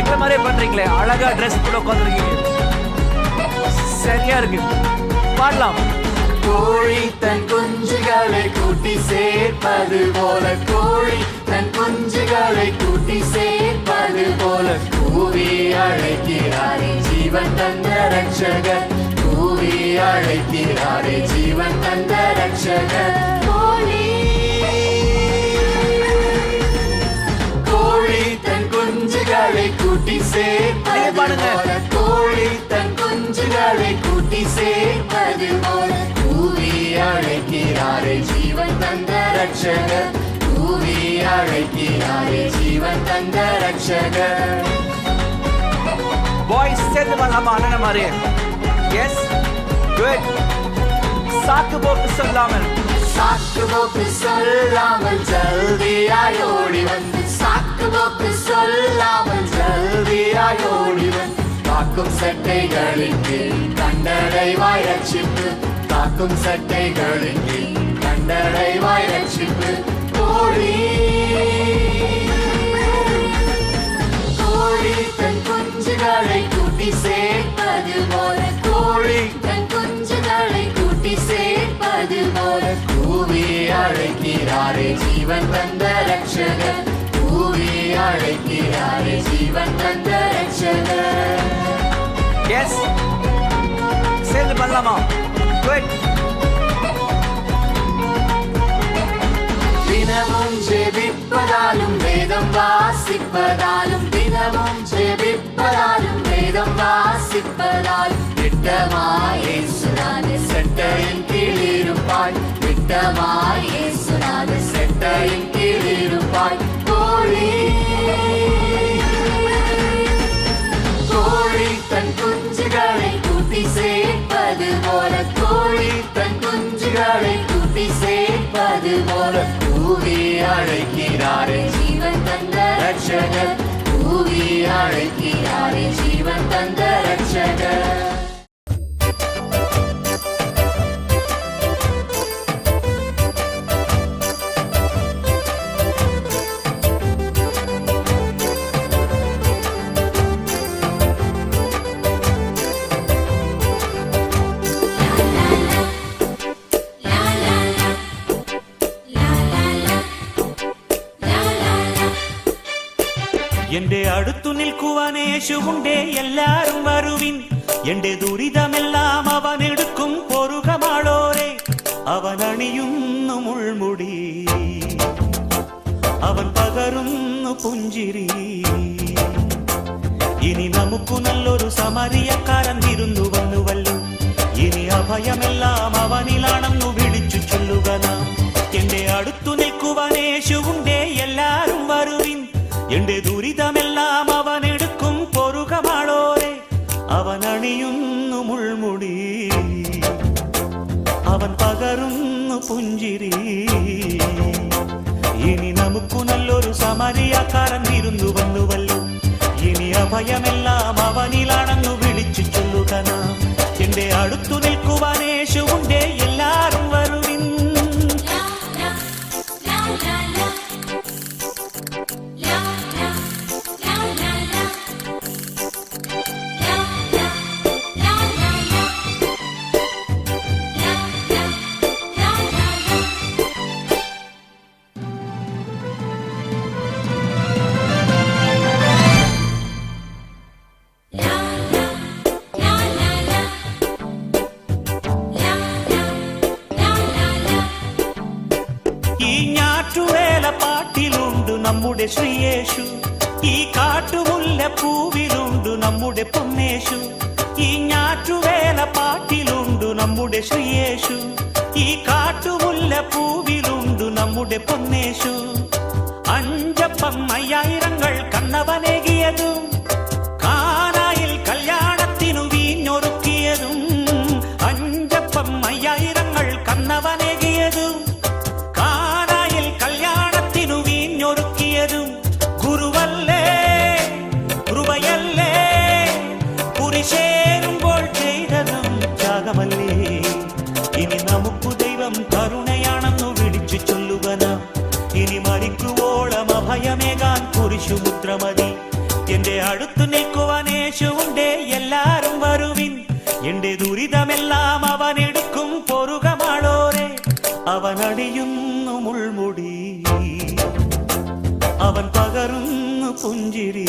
எங்களை மாதிரி பண்றீங்களே. அழகா ட்ரெஸ் கூட உட்காந்துருக்கீங்க சரியா இருக்கு. பாடலாம். கோழி தன் குஞ்சுகளை கூட்டி சேர்ப்பது போல கோழி தன் குஞ்சுகளை கூட்டி சேர்ப்பது போல கூவி அழைக்கிறாரே ஜீவன் தந்த ரட்சகர் கூவி அழைக்கிறாரே ஜீவன் தந்த ரட்சகர் குஞ்சுகளை கூட்டி சேர்ப்பது கோழி தன் குஞ்சுகளை கூட்டி சேர்ப்பது போல. கூவி அழைக்கிறாரே ஜீவன் தந்த ரட்சகர். கூவி அழைக்கிறாரே ஜீவன் தந்த ரட்சகர். பாய்ஸ் சேர்ந்து பண்ணலாமா அண்ணன் மாதிரி எஸ் குட் சாக்கு போக்கு சொல்லாமல். சாக்கு போக்கு சொல்லாமல் ஜல்தியாய் ஓடி வந்து சாக்கு போக்கு சொல்லாமல் ஜல்தியாய் காக்கும் சட்டைகளின் கீழ் சட்டைகளுக்கு கண்டடைவாய் ரட்சிப்பு காக்கும் கீழ் கண்டடைவாய் ரட்சிப்பு கோழி கோழி தன் குஞ்சுகளை கூட்டி சேர்ப்பது போல கோழி தன் குஞ்சுகளை கூட்டி சேர்ப்பது போல கூவி அழைக்கிறாரே ஜீவன் தந்த ரட்சகர் கூவி அழைக்கிறாரே ஜீவன் தந்த ரட்சகர் எஸ் சேர்ந்து பண்ணலாமா? குட் தினமும் ஜெபிப்பதாலும் வேதம் வாசிப்பதாலும் தினமும் ஜெபிப்பதாலும் வேதம் வாசிப்பதாலும் திட்டமாயே சுனாது செட்டையின் கீழ் இருப்பாய் திட்டமாயே சுனாது குஞ்சுகளை கூட்டி சேர்ப்பது போல கூவி அழைக்கிறாரே. ஜீவன் தந்த ரட்சகர். கூவி அழைக்கிறாரே. ஜீவன் தந்த ரட்சகர். അടുത്തു നിൽക്കുവാൻ യേശുണ്ടേ എല്ലാരും വരുവിൻ. എന്റെ ദുരിതമെല്ലാം അവൻ എടുക്കും പൊറുകമാളോരെ. അവൻ അണിയുന്നു മുൾമുടി. അവൻ പകരുന്നു പുഞ്ചിരി. ഇനി നമുക്കു നല്ലൊരു സമരിയക്കാരൻ തിരുന്നു വന്നുവല്ലോ. ഇനി അഭയമെല്ലാം അവനിലാണെന്നു വിളിച്ചു ചൊല്ലുക നാം. എന്റെ അടുത്തു നിൽക്കുവാൻ യേശുണ്ടേ എല്ലാരും വരുവിൻ. എന്റെ ദുരിതമെല്ലാം അണിയുന്നു മുൾമുടി. അവൻ പകരുന്നു പുഞ്ചിരി. ഇനി നമുക്കു നല്ലൊരു സമരിയാക്കാരൻ വിരുന്നു വന്നുവല്ലോ. ഇനി അഭയമെല്ലാം അവനിലാണെന്നു വിളിച്ചു ചൊല്ലുക നാം. എന്റെ അടുത്തു നിൽക്കുവാൻ കുരിശുമുദ്രമതി എന്റെ അടുത്തു നിൽക്കുവാൻ യേശുവുണ്ടേ എല്ലാരും വരുവിൻ. എന്റെ ദുരിതമെല്ലാം അവൻ എടുക്കും പൊറുകമാളോരെ. അവൻ അടിയുന്നു മുൾമുടി. അവൻ പകരുന്നു പുഞ്ചിരി.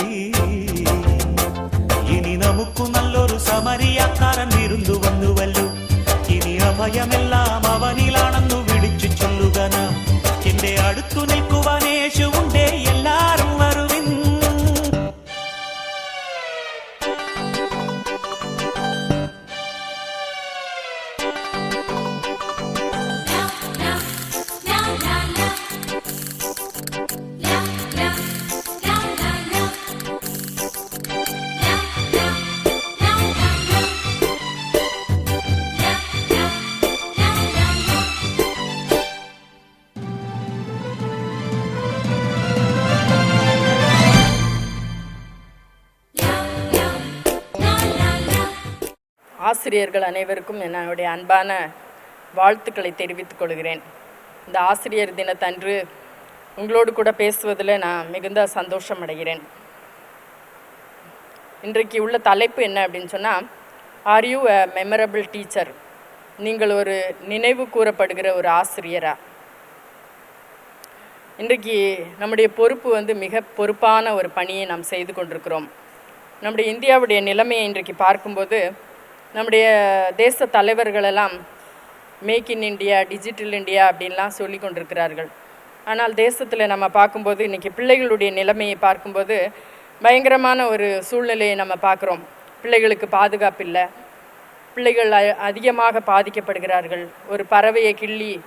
ഇനി നമുക്ക് നല്ലൊരു സമരിയാക്കാരൻ വിരുന്നു വന്നുവല്ലോ. ഇനി അഭയമെല്ലാം ஆசிரியர்கள் அனைவருக்கும் என்னுடைய அன்பான வாழ்த்துக்களை தெரிவித்துக் கொள்கிறேன். இந்த ஆசிரியர் தினத்தன்று உங்களோடு கூட பேசுவதில் நான் மிகுந்த சந்தோஷம் அடைகிறேன். இன்றைக்கு உள்ள தலைப்பு என்ன அப்படின்னு சொன்னால் are you a memorable teacher நீங்கள் ஒரு நினைவு கூறப்படுகிற ஒரு ஆசிரியரா? இன்றைக்கு நம்முடைய பொறுப்பு வந்து மிக பொறுப்பான ஒரு பணியை நாம் செய்து கொண்டிருக்கிறோம். நம்முடைய இந்தியாவுடைய நிலைமையை இன்றைக்கு பார்க்கும்போது நம்முடைய தேச தலைவர்களெல்லாம் make in India digital India அப்படின்லாம் சொல்லி கொண்டிருக்கிறார்கள் ஆனால் தேசத்தில் நம்ம பார்க்கும்போது இன்றைக்கி பிள்ளைகளுடைய நிலைமையை பார்க்கும்போது பயங்கரமான ஒரு சூழ்நிலையை நம்ம பார்க்குறோம். பிள்ளைகளுக்கு பாதுகாப்பு இல்லை. பிள்ளைகள் அதிகமாக பாதிக்கப்படுகிறார்கள். ஒரு பறவையை கிள்ளி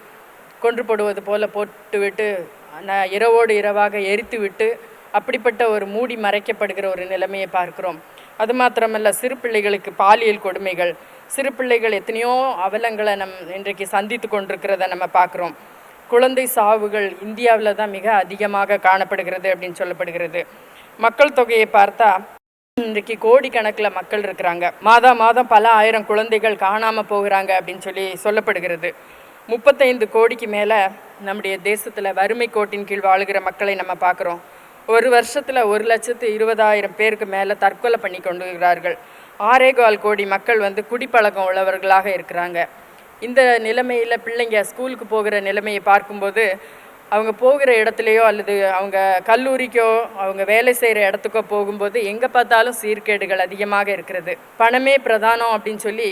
கொன்று போடுவது போல் போட்டுவிட்டு ந- இரவோடு இரவாக எரித்து விட்டு அப்படிப்பட்ட ஒரு மூடி மறைக்கப்படுகிற ஒரு நிலைமையை பார்க்கிறோம். அது மாத்திரமல்ல சிறு பிள்ளைகளுக்கு பாலியல் கொடுமைகள் சிறு பிள்ளைகள் எத்தனையோ அவலங்களை நம் இன்றைக்கு சந்தித்து கொண்டிருக்கிறத நம்ம பார்க்குறோம். குழந்தை சாவுகள் இந்தியாவில் தான் மிக அதிகமாக காணப்படுகிறது அப்படின்னு சொல்லப்படுகிறது. மக்கள் தொகையை பார்த்தா இன்றைக்கு கோடிக்கணக்கில் மக்கள் இருக்கிறாங்க. மாதா மாதம் பல ஆயிரம் குழந்தைகள் காணாமல் போகிறாங்க அப்படின்னு சொல்லி சொல்லப்படுகிறது. முப்பத்தைந்து கோடிக்கு மேலே நம்முடைய தேசத்தில் வறுமை கோட்டின் கீழ் வாழுகிற மக்களை நம்ம பார்க்குறோம். ஒரு வருஷத்தில் ஒரு லட்சத்து இருபதாயிரம் பேருக்கு மேலே தற்கொலை பண்ணி கொண்டுகிறார்கள் ஆறேகால் கோடி மக்கள் வந்து குடிப்பழக்கம் உள்ளவர்களாக இருக்கிறாங்க. இந்த நிலைமையில் பிள்ளைங்க ஸ்கூலுக்கு போகிற நிலைமையை பார்க்கும்போது அவங்க போகிற இடத்துலையோ அல்லது அவங்க கல்லூரிக்கோ அவங்க வேலை செய்கிற இடத்துக்கோ போகும்போது எங்கே பார்த்தாலும் சீர்கேடுகள் அதிகமாக இருக்கிறது. பணமே பிரதானம் அப்படின்னு சொல்லி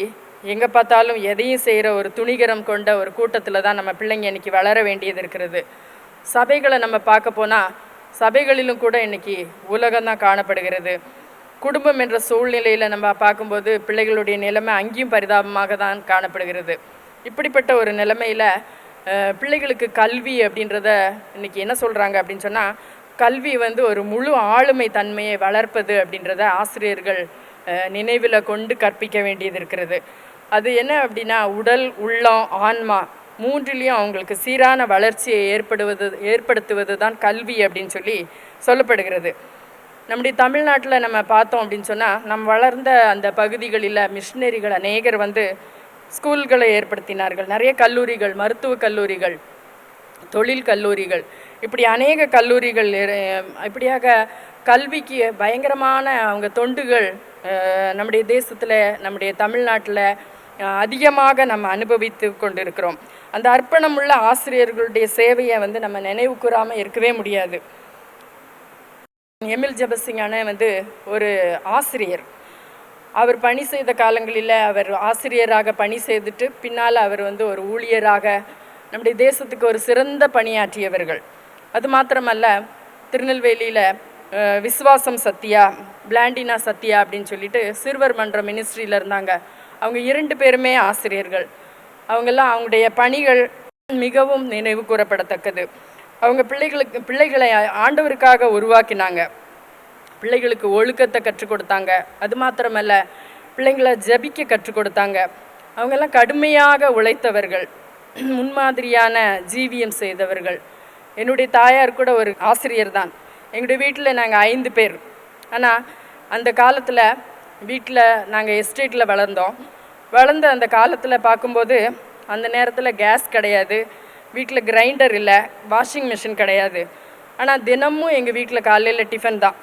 எங்கே பார்த்தாலும் எதையும் செய்கிற ஒரு துணிகரம் கொண்ட ஒரு கூட்டத்தில் தான் நம்ம பிள்ளைங்க இன்னைக்கு வளர வேண்டியது இருக்கிறது. சபைகளை நம்ம பார்க்க போனால் சபைகளிலும் கூட இன்னைக்கு உலகம் தான் காணப்படுகிறது. குடும்பம் என்ற சூழ்நிலையில் நம்ம பார்க்கும்போது பிள்ளைகளுடைய நிலைமை அங்கேயும் பரிதாபமாக தான் காணப்படுகிறது. இப்படிப்பட்ட ஒரு நிலைமையில் பிள்ளைகளுக்கு கல்வி அப்படின்றத இன்னைக்கு என்ன சொல்கிறாங்க அப்படின்னு சொன்னால் கல்வி வந்து ஒரு முழு ஆளுமை தன்மையை வளர்ப்பது அப்படின்றத ஆசிரியர்கள் நினைவில் கொண்டு கற்பிக்க வேண்டியது இருக்கிறது. அது என்ன அப்படின்னா உடல் உள்ளம் ஆன்மா மூன்றிலையும் அவங்களுக்கு சீரான வளர்ச்சியை ஏற்படுவது ஏற்படுத்துவது தான் கல்வி அப்படின்னு சொல்லி சொல்லப்படுகிறது. நம்முடைய தமிழ்நாட்டில் நம்ம பார்த்தோம் அப்படின்னு சொன்னால் நம் வளர்ந்த அந்த பகுதிகளில் மிஷினரிகள் அநேகர் வந்து ஸ்கூல்களை ஏற்படுத்தினார்கள். நிறைய கல்லூரிகள் மருத்துவக் கல்லூரிகள் தொழில் கல்லூரிகள். இப்படி அநேக கல்லூரிகள் இப்படியாக கல்விக்கு பயங்கரமான அவங்க தொண்டுகள் நம்முடைய தேசத்தில் நம்முடைய தமிழ்நாட்டில் அதிகமாக நம்ம அனுபவித்து கொண்டிருக்கிறோம். அந்த அர்ப்பணமுள்ள ஆசிரியர்களுடைய சேவையை வந்து நம்ம நினைவு கூறாமல் இருக்கவே முடியாது. எமில் ஜபசிங் அண்ணன் வந்து ஒரு ஆசிரியர். அவர் பணி செய்த காலங்களில் அவர் ஆசிரியராக பணி செய்துட்டு பின்னால் அவர் வந்து ஒரு ஊழியராக நம்முடைய தேசத்துக்கு ஒரு சிறந்த பணியாற்றியவர்கள். அது மாத்திரமல்ல திருநெல்வேலியில் விஸ்வாசம் சத்யா பிளாண்டினா சத்யா அப்படின்னு சொல்லிட்டு சிறுவர் மன்ற மினிஸ்ட்ரியில் இருந்தாங்க. அவங்க இரண்டு பேருமே ஆசிரியர்கள். அவங்கெல்லாம் அவங்களுடைய பணிகள் மிகவும் நினைவு கூறப்படத்தக்கது. அவங்க பிள்ளைகளுக்கு பிள்ளைகளை ஆண்டவருக்காக உருவாக்கினாங்க. பிள்ளைகளுக்கு ஒழுக்கத்தை கற்றுக் கொடுத்தாங்க. அது மாத்திரமல்ல பிள்ளைங்களை ஜெபிக்க கற்றுக் கொடுத்தாங்க. அவங்கெல்லாம் கடுமையாக உழைத்தவர்கள். முன்மாதிரியான ஜீவியம் செய்தவர்கள். என்னுடைய தாயார் கூட ஒரு ஆசிரியர் தான். எங்களுடைய வீட்டில் நாங்கள் ஐந்து பேர். ஆனால் அந்த காலத்தில் வீட்டில் நாங்கள் எஸ்டேட்டில் வளர்ந்தோம். வளர்ந்த அந்த காலத்தில் பார்க்கும்போது அந்த நேரத்தில் கேஸ் கிடையாது. வீட்டில் கிரைண்டர் இல்லை வாஷிங் மிஷின் கிடையாது. ஆனால் தினமும் எங்கள் வீட்டில் காலையில் டிஃபன் தான்.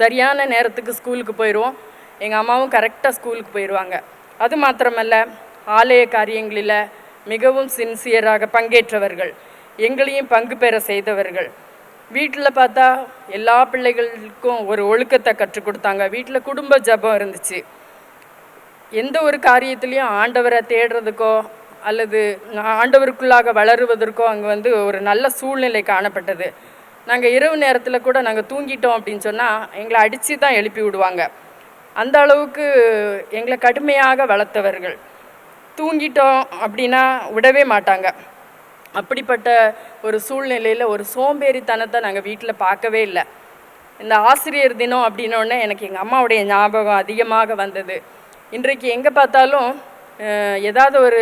சரியான நேரத்துக்கு ஸ்கூலுக்கு போயிடுவோம் எங்கள் அம்மாவும் கரெக்டாக ஸ்கூலுக்கு போயிடுவாங்க அது மாத்திரமல்ல ஆலய காரியங்களில் மிகவும் சின்சியராக பங்கேற்றவர்கள். எங்களையும் பங்கு பெற செய்தவர்கள். வீட்டில் பார்த்தா எல்லா பிள்ளைகளுக்கும் ஒரு ஒழுக்கத்தை கற்றுக் கொடுத்தாங்க. வீட்டில் குடும்ப ஜபம் இருந்துச்சு. எந்த ஒரு காரியத்திலையும் ஆண்டவரை தேடுறதுக்கோ அல்லது ஆண்டவருக்குள்ளாக வளருவதற்கோ அங்கே வந்து ஒரு நல்ல சூழ்நிலை காணப்பட்டது. நாங்கள் இரவு நேரத்தில் கூட நாங்கள் தூங்கிட்டோம் அப்படின்னு சொன்னால் எங்களை அடித்து தான் எழுப்பி விடுவாங்க. அந்த அளவுக்கு எங்களை கடுமையாக வளர்த்தவர்கள். தூங்கிட்டோம் அப்படின்னா விடவே மாட்டாங்க. அப்படிப்பட்ட ஒரு சூழ்நிலையில் ஒரு சோம்பேறித்தனத்தை நாங்கள் வீட்டில் பார்க்கவே இல்லை. இந்த ஆசிரியர் தினம் அப்படின்னோடனே எனக்கு எங்கள் அம்மாவுடைய ஞாபகம் அதிகமாக வந்தது. இன்றைக்கு எங்கே பார்த்தாலும் ஏதாவது ஒரு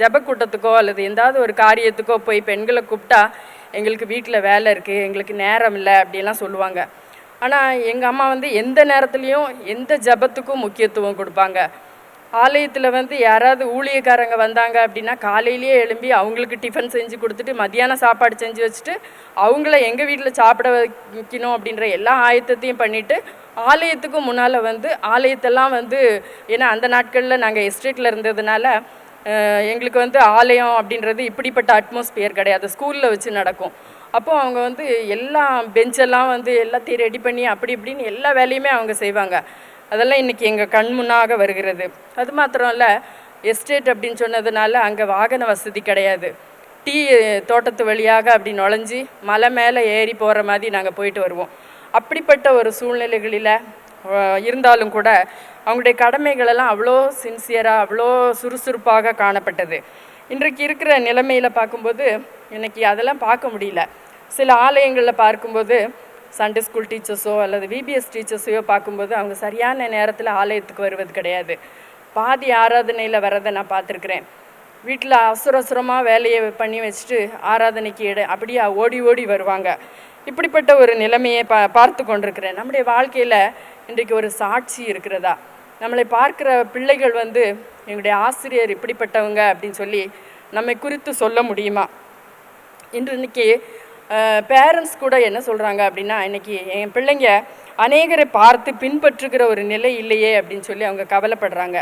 ஜெப கூட்டத்துக்கோ அல்லது எந்தாவது ஒரு காரியத்துக்கோ போய் பெண்களை கூப்பிட்டா எங்களுக்கு வீட்டில் வேலை இருக்குது எங்களுக்கு நேரம் இல்லை அப்படிலாம் சொல்லுவாங்க. ஆனால் எங்கள் அம்மா வந்து எந்த நேரத்துலேயும் எந்த ஜெபத்துக்கும் முக்கியத்துவம் கொடுப்பாங்க. ஆலயத்தில் வந்து யாராவது ஊழியக்காரங்க வந்தாங்க அப்படின்னா காலையிலேயே எழும்பி அவங்களுக்கு டிஃபன் செஞ்சு கொடுத்துட்டு மத்தியானம் சாப்பாடு செஞ்சு வச்சுட்டு அவங்கள எங்கள் வீட்டில் சாப்பிட வைக்கணும் அப்படின்ற எல்லா ஆயத்தத்தையும் பண்ணிவிட்டு ஆலயத்துக்கும் முன்னால் வந்து ஆலயத்தெல்லாம் வந்து ஏன்னா அந்த நாட்களில் நாங்கள் எஸ்டேட்டில் இருந்ததுனால எங்களுக்கு வந்து ஆலயம் அப்படின்றது இப்படிப்பட்ட அட்மாஸ்பியர் கிடையாது. ஸ்கூலில் வச்சு நடக்கும். அப்போது அவங்க வந்து எல்லா பெஞ்செல்லாம் வந்து எல்லாத்தையும் ரெடி பண்ணி அப்படி இப்படின்னு எல்லா வேலையுமே அவங்க செய்வாங்க. அதெல்லாம் இன்றைக்கி எங்கள் கண் முன்னாக வருகிறது. அது மாத்திரம் இல்லை எஸ்டேட் அப்படின்னு சொன்னதுனால அங்கே வாகன வசதி கிடையாது. டீ தோட்டத்து வழியாக அப்படி நுழைஞ்சி மலை மேலே ஏறி போகிற மாதிரி நாங்கள் போயிட்டு வருவோம். அப்படிப்பட்ட ஒரு சூழ்நிலைகளில் இருந்தாலும் கூட அவங்களுடைய கடமைகளெல்லாம் அவ்வளோ சின்சியராக அவ்வளோ சுறுசுறுப்பாக காணப்பட்டது. இன்றைக்கு இருக்கிற நிலைமையில் பார்க்கும்போது இன்றைக்கி அதெல்லாம் பார்க்க முடியல. சில ஆலயங்களில் பார்க்கும்போது சண்டே ஸ்கூல் டீச்சர்ஸோ அல்லது விபிஎஸ் டீச்சர்ஸையோ பார்க்கும்போது அவங்க சரியான நேரத்தில் ஆலயத்துக்கு வருவது கிடையாது. பாதி ஆராதனையில் வரதை நான் பார்த்துருக்குறேன். வீட்டில் அவசர அவசரமாக வேலையை பண்ணி வச்சுட்டு ஆராதனைக்கு இட அப்படியே ஓடி ஓடி வருவாங்க. இப்படிப்பட்ட ஒரு நிலைமையை பா பார்த்து கொண்டிருக்கிறேன். நம்முடைய வாழ்க்கையில் இன்றைக்கு ஒரு சாட்சி இருக்கிறதா? நம்மளை பார்க்குற பிள்ளைகள் வந்து எங்களுடைய ஆசிரியர் இப்படிப்பட்டவங்க அப்படின்னு சொல்லி நம்மை குறித்து சொல்ல முடியுமா? இன்று இன்னைக்கு பேரண்ட்ஸ் கூட என்ன சொல்கிறாங்க அப்படின்னா இன்றைக்கி என் பிள்ளைங்க அநேகரை பார்த்து பின்பற்றுகிற ஒரு நிலை இல்லையே அப்படின்னு சொல்லி அவங்க கவலைப்படுறாங்க.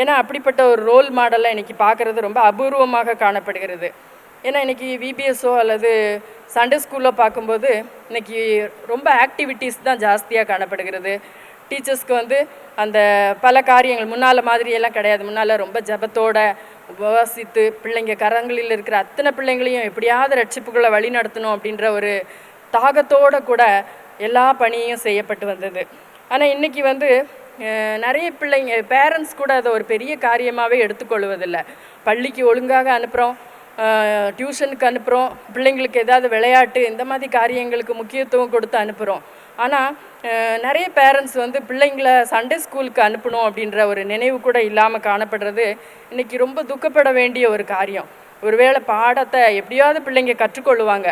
ஏன்னா அப்படிப்பட்ட ஒரு ரோல் மாடலை இன்றைக்கி பார்க்குறது ரொம்ப அபூர்வமாக காணப்படுகிறது. ஏன்னா இன்னைக்கு விபிஎஸ்ஓ அல்லது சண்டே ஸ்கூலில் பார்க்கும்போது இன்றைக்கி ரொம்ப ஆக்டிவிட்டீஸ் தான் ஜாஸ்தியாக காணப்படுகிறது. டீச்சர்ஸ்க்கு வந்து அந்த பல காரியங்கள் முன்னால் மாதிரியெல்லாம் கிடையாது. முன்னால் ரொம்ப ஜபத்தோட உபவாசித்து பிள்ளைங்க கரங்களில் இருக்கிற அத்தனை பிள்ளைங்களையும் எப்படியாவது ரட்சிப்புகளை வழி நடத்தணும் அப்படின்ற ஒரு தாகத்தோட கூட எல்லா பணியும் செய்யப்பட்டு வந்தது. ஆனால் இன்றைக்கி வந்து நிறைய பிள்ளைங்க பேரண்ட்ஸ் கூட அதை ஒரு பெரிய காரியமாகவே எடுத்துக்கொள்வதில்லை. பள்ளிக்கு ஒழுங்காக அனுப்புகிறோம் டியூஷனுக்கு அனுப்புகிறோம் பிள்ளைங்களுக்கு ஏதாவது விளையாட்டு இந்த மாதிரி காரியங்களுக்கு முக்கியத்துவம் கொடுத்து அனுப்புகிறோம் ஆனால் நிறைய பேரண்ட்ஸ் வந்து பிள்ளைங்கள சண்டே ஸ்கூலுக்கு அனுப்பணும் அப்படின்ற ஒரு நினைவு கூட இல்லாமல் காணப்படுறது இன்றைக்கி ரொம்ப துக்கப்பட வேண்டிய ஒரு காரியம். ஒருவேளை பாடத்தை எப்படியாவது பிள்ளைங்க கற்றுக்கொள்ளுவாங்க.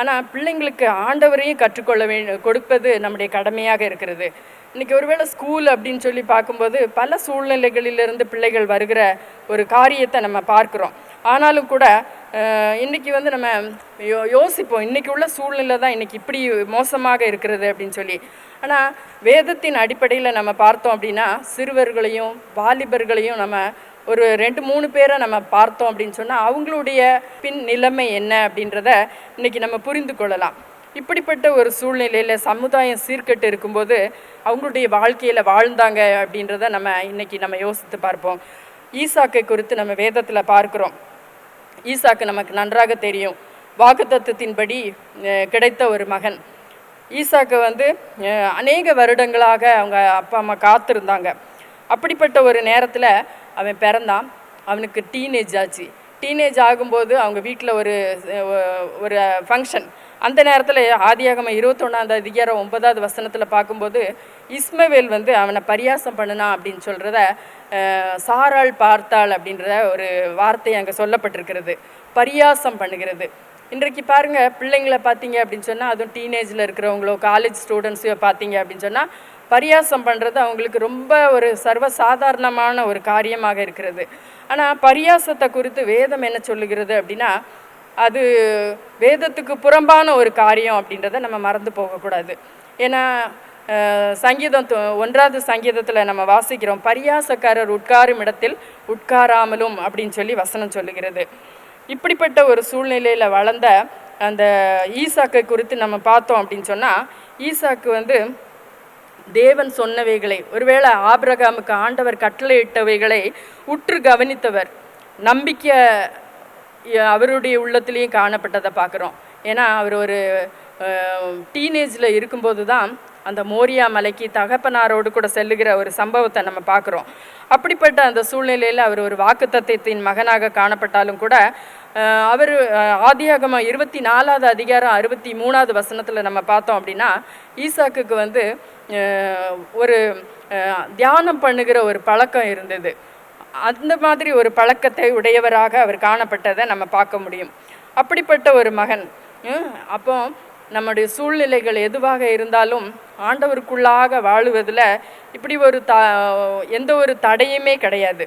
ஆனால் பிள்ளைங்களுக்கு ஆண்டவரையும் கற்றுக்கொள்ள வே கொடுப்பது நம்முடைய கடமையாக இருக்கிறது. இன்றைக்கி ஒருவேளை ஸ்கூல் அப்படின்னு சொல்லி பார்க்கும்போது பல சூழ்நிலைகளிலிருந்து பிள்ளைகள் வருகிற ஒரு காரியத்தை நம்ம பார்க்குறோம். ஆனாலும் கூட இன்றைக்கி இன்னைக்கு வந்து நம்ம யோ யோசிப்போம். இன்றைக்கி உள்ள சூழ்நிலை தான் இன்னைக்கு இப்படி மோசமாக இருக்கிறது அப்படின்னு சொல்லி. ஆனால் வேதத்தின் அடிப்படையில் நம்ம பார்த்தோம் அப்படின்னா சிறுவர்களையும் வாலிபர்களையும் நம்ம ஒரு ரெண்டு மூணு பேரை நம்ம பார்த்தோம் அப்படின்னு சொன்னால் அவங்களுடைய பின் நிலைமை என்ன அப்படின்றத இன்றைக்கி நம்ம புரிந்து கொள்ளலாம். இப்படிப்பட்ட ஒரு சூழ்நிலையில் சமுதாயம் சீர்கட்டு இருக்கும்போது அவங்களுடைய வாழ்க்கையில் வாழ்ந்தாங்க அப்படின்றத நம்ம இன்னைக்கு நம்ம யோசித்து பார்ப்போம். ஈசாக்கை குறித்து நம்ம வேதத்தில் பார்க்குறோம். ஈசாக்கு நமக்கு நன்றாக தெரியும். வாக்குத்தத்தத்தின்படி அஹ், கிடைத்த ஒரு மகன். ஈசாக்கு வந்து அநேக வருடங்களாக அவங்க அப்பா அம்மா காத்திருந்தாங்க. அப்படிப்பட்ட ஒரு நேரத்தில் அவன் பிறந்தான். அவனுக்கு டீனேஜ் ஆச்சு. டீனேஜ் ஆகும்போது அவங்க வீட்டில் ஒரு ஒரு ஃபங்க்ஷன் அந்த நேரத்தில் ஆதியாகம இருபத்தொன்னாம் அதிகாரம் ஒன்பதாவது வசனத்தில் பார்க்கும்போது இஸ்மவேல் வந்து அவனை பரியாசம் பண்ணுனான் அப்படின்னு சொல்கிறத சாராள் பார்த்தாள் அப்படின்ற ஒரு வார்த்தை அங்கே சொல்லப்பட்டிருக்கிறது. பரியாசம் பண்ணுகிறது. இன்றைக்கு பாருங்கள் பிள்ளைங்களை பார்த்தீங்க அப்படின்னு சொன்னால் அதுவும் டீனேஜில் இருக்கிறவங்களோ காலேஜ் ஸ்டூடெண்ட்ஸையோ பார்த்தீங்க அப்படின்னு சொன்னால் பரியாசம் பண்ணுறது அவங்களுக்கு ரொம்ப ஒரு சர்வ சாதாரணமான ஒரு காரியமாக இருக்கிறது. ஆனால் பரியாசத்தை குறித்து வேதம் என்ன சொல்லுகிறது அப்படின்னா அது வேதத்துக்கு புறம்பான ஒரு காரியம் அப்படின்றத நம்ம மறந்து போகக்கூடாது. ஏன்னா சங்கீதம் தொ- ஒன்றாவது சங்கீதத்தில் நம்ம வாசிக்கிறோம் பரியாசக்காரர் உட்காரும் இடத்தில் உட்காராமலும் அப்படின்னு சொல்லி வசனம் சொல்லுகிறது. இப்படிப்பட்ட ஒரு சூழ்நிலையில் வளர்ந்த அந்த ஈசாக்கை குறித்து நம்ம பார்த்தோம் அப்படின்னு சொன்னால் ஈசாக்கு வந்து தேவன் சொன்னவைகளை ஒருவேளை ஆபிரகாமுக்கு ஆண்டவர் கட்டளையிட்டவைகளை உற்று கவனித்தவர் நம்பிக்கை அவருடைய உள்ளத்துலேயும் காணப்பட்டதை பார்க்குறோம். ஏன்னா அவர் ஒரு டீனேஜில் இருக்கும்போது தான் அந்த மோரியா மலைக்கு தகப்பனாரோடு கூட செல்லுகிற ஒரு சம்பவத்தை நம்ம பார்க்குறோம். அப்படிப்பட்ட அந்த சூழ்நிலையில் அவர் ஒரு வாக்குத்தத்தத்தின் மகனாக காணப்பட்டாலும் கூட அவர் ஆதியாகமாக இருபத்தி நாலாவது அதிகாரம் அறுபத்தி மூணாவது வசனத்தில் நம்ம பார்த்தோம் அப்படின்னா ஈசாக்குக்கு வந்து ஒரு தியானம் பண்ணுகிற ஒரு பழக்கம் இருந்தது. அந்த மாதிரி ஒரு பழக்கத்தை உடையவராக அவர் காணப்பட்டதை நம்ம பார்க்க முடியும். அப்படிப்பட்ட ஒரு மகன். அப்போ நம்முடைய சூழ்நிலைகள் எதுவாக இருந்தாலும் ஆண்டவருக்குள்ளாக வாழுவதில் இப்படி ஒரு த எந்த ஒரு தடையுமே கிடையாது.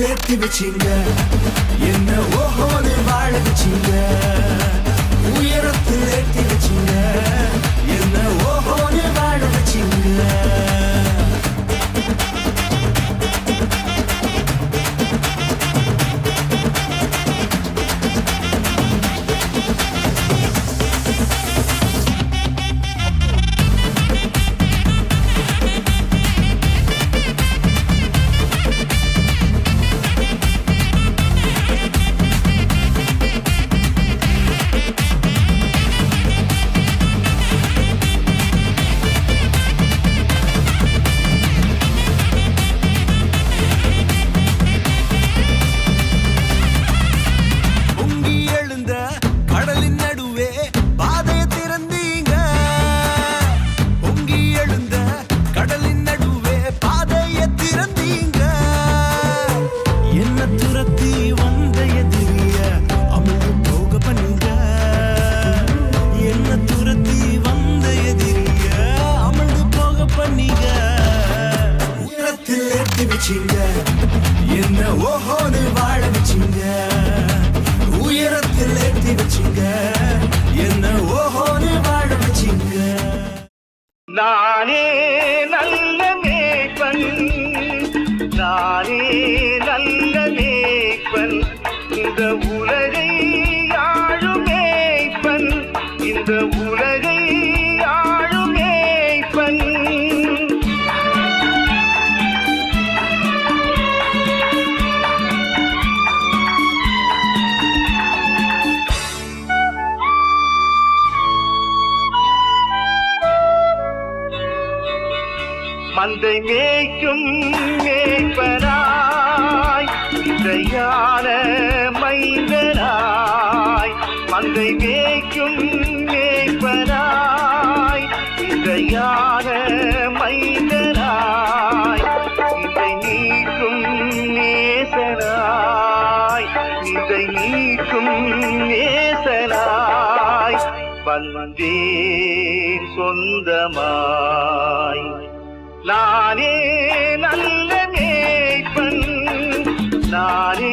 ஏத்தி வச்சிங்க. என்ன ஓஹோன்னு வாழ வச்சிங்க. உயரத்தில் ஏத்தி வச்சிங்க. என்ன ஓஹோன்னு பந்தை மேய்க்கும் மேய்ப்பனாய் இசையான மைந்தனாய். பந்தை மேய்க்கும் மேய்ப்பனாய் இசையான மைந்தனாய். இதை நீக்கும் நேசனாய் இதை நீக்கும் நேசனாய். வந்தே சொந்தமா நானே நல்ல மேய்ப்பன் நானே நல்ல